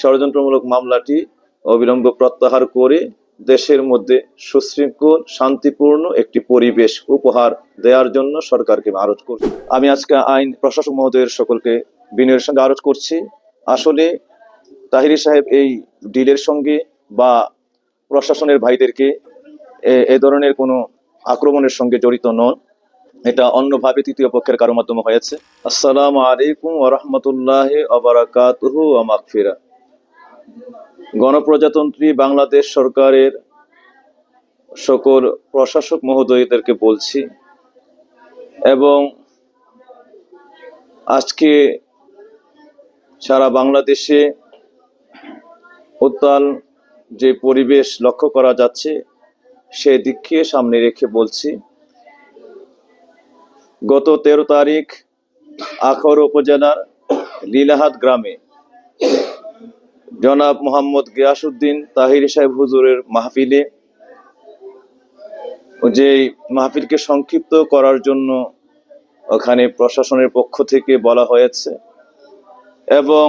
ষড়যন্ত্রমূলক মামলাটি অবিলম্বে প্রত্যাহার করে দেশের মধ্যে সুশৃঙ্খল, শান্তিপূর্ণ একটি পরিবেশ উপহার দেওয়ার জন্য সরকারকে আরজ করছি। আমি আজকে আইন প্রশাসক মহোদয়ের সকলকে বিনয়ের সঙ্গে আরজ করছি। আসলে তাহিরি সাহেব এই ডিলের সঙ্গে বা প্রশাসনের ভাইদেরকে এ- ধরনের কোনো আক্রমণের সঙ্গে জড়িত নন। এটা অন্যভাবে তৃতীয় পক্ষের কারও মাধ্যমে হয়েছে। আসসালামু আলাইকুম ওরহমতুল্লাহ আবরাকাতুহু আমাকফিরা গণপ্রজাতন্ত্রী বাংলাদেশ সরকারের সকল প্রশাসক মহোদয়দেরকে বলছি এবং আজকে সারা বাংলাদেশে উত্তাল যে পরিবেশ লক্ষ্য করা যাচ্ছে, সে দিককে সামনে রেখে বলছি। গত তেরো তারিখ আখর উপজেলার লীলাহাট গ্রামে জনাব মোহাম্মদ গিয়াসুদ্দিন তাহির সাহেব হুজুরের মাহফিলে যে মাহফিলকে সংক্ষিপ্ত করার জন্য ওখানে প্রশাসনের পক্ষ থেকে বলা হয়েছে। এবং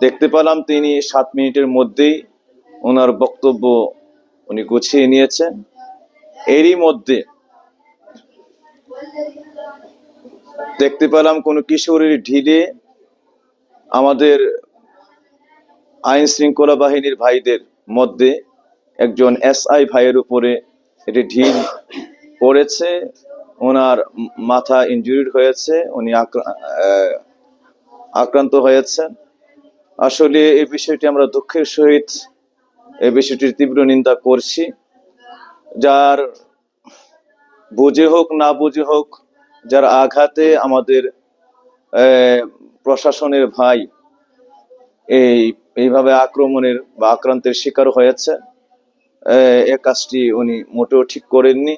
দেখতে পেলাম তিনি সাত মিনিটের মধ্যেই ওনার বক্তব্য উনি গুছিয়ে নিয়েছেন। এরই মধ্যে দেখতে পেলাম কোনো কিশোরের ঢিলে আমাদের আইন শৃঙ্খলা বাহিনীর ভাইদের মধ্যে একজন এসআই ভাইয়ের উপরে এটি ঢিল পড়েছে। ওনার মাথা ইনজুরিড হয়েছে, উনি আক্রা- আক্রান্ত হয়েছেন। আসলে এই বিষয়টি আমরা দুঃখের সহিত এই বিষয়টির তীব্র নিন্দা করছি। যার বুঝে হোক, না বুঝে হোক, যার আঘাতে আমাদের প্রশাসনের ভাই এই এইভাবে আক্রমণের বা আক্রান্তের শিকার হয়েছে। এ কাজটি উনি মোটেও ঠিক করেননি।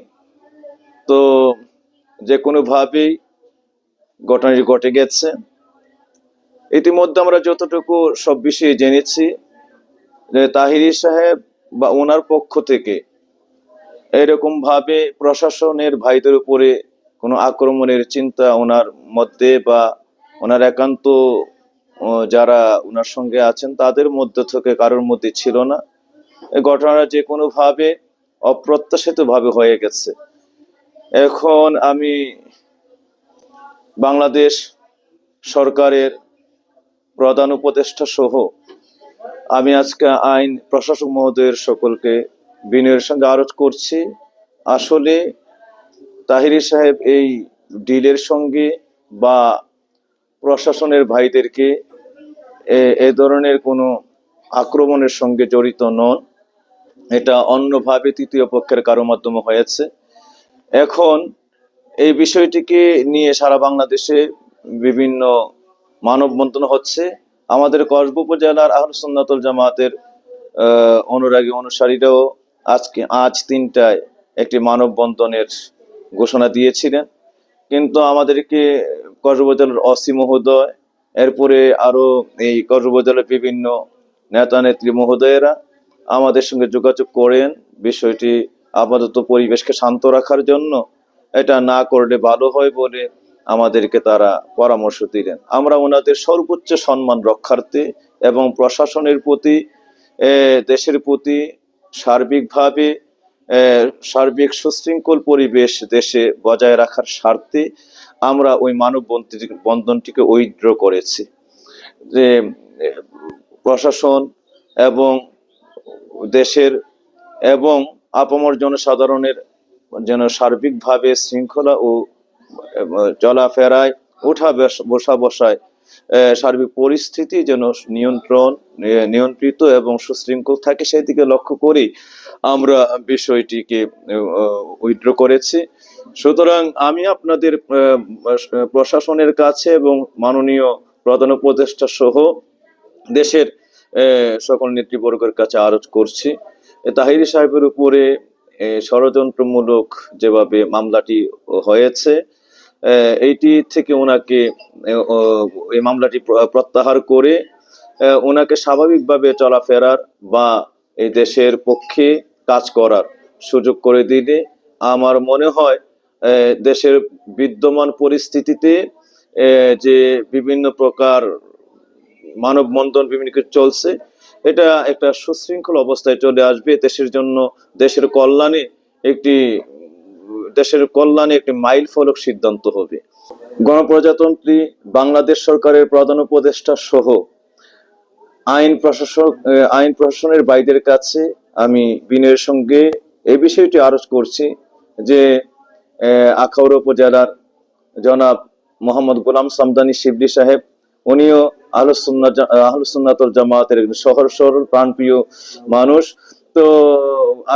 তো যে কোনোভাবেই ঘটনাটি ঘটে গেছে। ইতিমধ্যে আমরা যতটুকু সব বিষয়ে জেনেছি যে তাহিরি সাহেব বা ওনার পক্ষ থেকে এরকম ভাবে প্রশাসনের ভাইদের উপরে কোনো আক্রমণের চিন্তা ওনার মধ্যে বা ওনার একান্ত যারা ওনার সঙ্গে আছেন, তাদের মধ্য থেকে কারোর মধ্যে ছিল না। এই ঘটনাটা যে কোনো ভাবে অপ্রত্যাশিত ভাবে হয়ে গেছে। এখন আমি বাংলাদেশ সরকারের প্রধান উপদেষ্টা সহ আমি আজকে আইন প্রশাসক মহোদয়ের সকলকে বিনয়ের সঙ্গে আরোচ করছি। আসলে তাহিরি সাহেব এই ডিলের সঙ্গে বা প্রশাসনের ভাইদেরকে এ- ধরনের কোনো আক্রমণের সঙ্গে জড়িত নন। এটা অন্যভাবে তৃতীয় পক্ষের কারও মাধ্যমে হয়েছে। এখন এই বিষয়টিকে নিয়ে সারা বাংলাদেশে বিভিন্ন মানববন্ধন হচ্ছে। আমাদের কসব উপজেলার আহলসুন্নাতুল জামাতের অনুরাগী অনুসারীরাও আজকে, আজ তিনটায় একটি মানববন্ধনের ঘোষণা দিয়েছিলেন। কিন্তু আমাদেরকে কসবা উপজেলার অসি মহোদয়, এরপরে আরও এই কসবা উপজেলার বিভিন্ন নেতা নেত্রী মহোদয়েরা আমাদের সঙ্গে যোগাযোগ করেন। বিষয়টি আপাতত পরিবেশকে শান্ত রাখার জন্য এটা না করলে ভালো হয় বলে আমাদেরকে তারা পরামর্শ দিলেন। আমরা ওনাদের সর্বোচ্চ সম্মান রক্ষার্থে এবং প্রশাসনের প্রতি দেশের প্রতি সার্বিকভাবে সার্বিক সুশৃঙ্খল পরিবেশ দেশে বজায় রাখার স্বার্থে আমরা ওই মানব বন্ধনটিকে উইথড্র করেছি। যে, প্রশাসন এবং দেশের এবং আপামর জনসাধারণের যেন সার্বিকভাবে শৃঙ্খলা ও চলাফেরায় ওঠা বসা বসায় সার্বিক পরিস্থিতি যেন নিয়ন্ত্রণ নিয়ন্ত্রিত এবং সুশৃঙ্খল থাকে সেই দিকে লক্ষ্য করেই আমরা বিষয়টিকে উইথড্র করেছি। সুতরাং আমি আপনাদের প্রশাসনের কাছে এবং মাননীয় প্রধান উপদেষ্টা সহ দেশের সকল নেতৃবর্গের কাছে আরজ করছি। তাহিরি সাহেবের উপরে ষড়যন্ত্রমূলক যেভাবে মামলাটি হয়েছে এইটি থেকে ওনাকে এই মামলাটি প্রত্যাহার করে ওনাকে স্বাভাবিকভাবে চলাফেরার বা এই দেশের পক্ষে কাজ করার সুযোগ করে দিলে আমার মনে হয় দেশের বিদ্যমান পরিস্থিতিতে যে বিভিন্ন প্রকার মানববন্ধন বিভিন্ন কিছু চলছে, এটা একটা সুশৃঙ্খল অবস্থায় চলে আসবে। দেশের জন্য, দেশের কল্যাণে একটি দেশের কল্যাণে একটি মাইল ফলক সিদ্ধান্ত হবে। গণপ্রজাতন্ত্রী বাংলাদেশ সরকারের প্রধান উপদেষ্টা সহ আইন প্রশাসক আইন প্রশাসনের বাইদের কাছে আমি বিনয়ের সঙ্গে এই বিষয়টি আরজ করছি যে আখাউড়া উপজেলার জনাব মোহাম্মদ গোলাম সামদানি শিবলি সাহেব, উনিও আহলুসুন্না আহলুসুন্নাতল জামাতের একজন সহজ সরল প্রাণপ্রিয় মানুষ। তো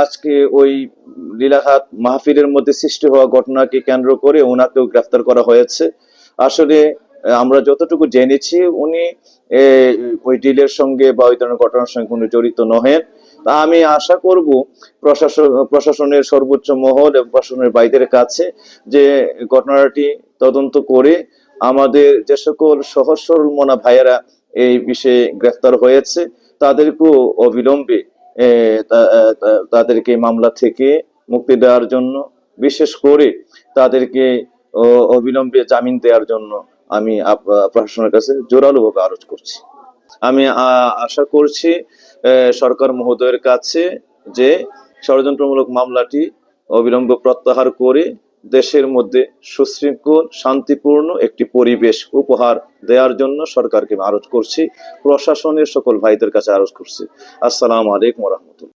আজকে ওই লীলাঘাত মাহফিলের মধ্যে সৃষ্টি হওয়া ঘটনাকে কেন্দ্র করে ওনাকেও গ্রেফতার করা হয়েছে। আসলে আমরা যতটুকু জেনেছি, উনি ওই ডিলের সঙ্গে বা ওই ধরনের ঘটনার সঙ্গে কোনো জড়িত নহেন। তা আমি আশা করব প্রশাসন, প্রশাসনের সর্বোচ্চ মহল এবং প্রশাসনের বাইদের কাছে যে ঘটনাটি তদন্ত করে আমাদের যে সকল সহজ সরল মনা ভাইয়েরা এই বিষয়ে গ্রেফতার হয়েছে, তাদেরকেও অবিলম্বে তাদেরকে মামলা থেকে মুক্তি দেওয়ার জন্য, বিশেষ করে তাদেরকে অবিলম্বে জামিন দেওয়ার জন্য আমি প্রশাসনের কাছে জোরালোভাবে আরজ করছি। আমি আশা করছি সরকার মহোদয়ের কাছে যে ষড়যন্ত্রমূলক মামলাটি অবিলম্বে প্রত্যাহার করে দেশের মধ্যে সুশৃঙ্খল, শান্তিপূর্ণ একটি পরিবেশ উপহার দেওয়ার জন্য সরকারকে আরজ করছি। প্রশাসনের সকল ভাইদের কাছে আরজ করছি। আসসালামু আলাইকুম রহমতুল্লাহ।